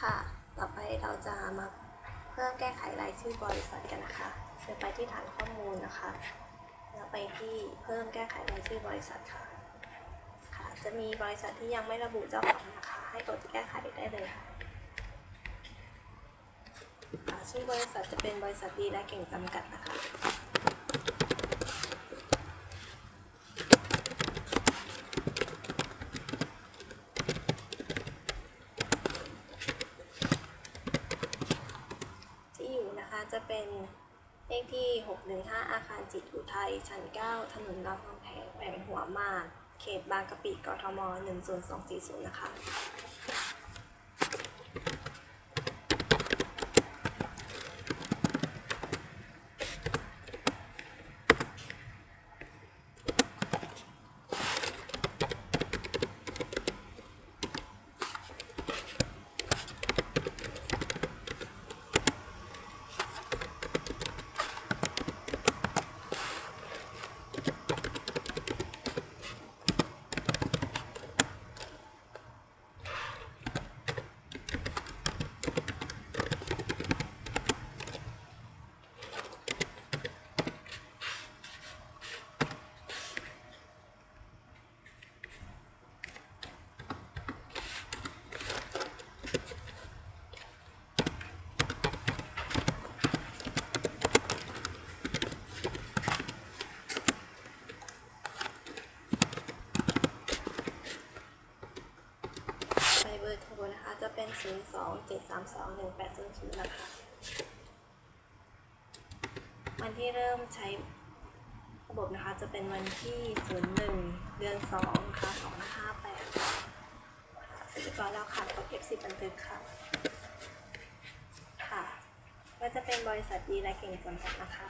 ค่ะ ต่อไปเราจะมาเพิ่มแก้ไขรายชื่อบริษัทกันนะคะเชิญไปที่ฐานข้อมูลนะคะ แล้วไปที่เพิ่มแก้ไขรายชื่อบริษัทค่ะ ค่ะ จะมีบริษัทที่ยังไม่ระบุเจ้าของนะคะ ให้กดแก้ไขได้เลยค่ะชื่อบริษัทจะเป็นบริษัทดีและเก่งจำกัดนะคะ ที่อยู่นะคะ จะเป็นเลขที่ 615 อาคารจิตอุทัย ชั้น 9 ถนนรามคำแหงแขวงหัวหมาก เขตบางกะปิ กทม 10240 นะคะ ไปเบอร์โทร นะคะจะเป็น0 2 7 3 2 1 8 0 0นะคะวันที่เริ่มใช้ระบบนะคะจะเป็นวันที่01เดือน2นะคะ2558เสร็จเรียบร้อยแล้วค่ะกด F10 บันทึกค่ะ ค่ะ ก็จะเป็นบริษัทดีและเก่งจำกัดนะคะ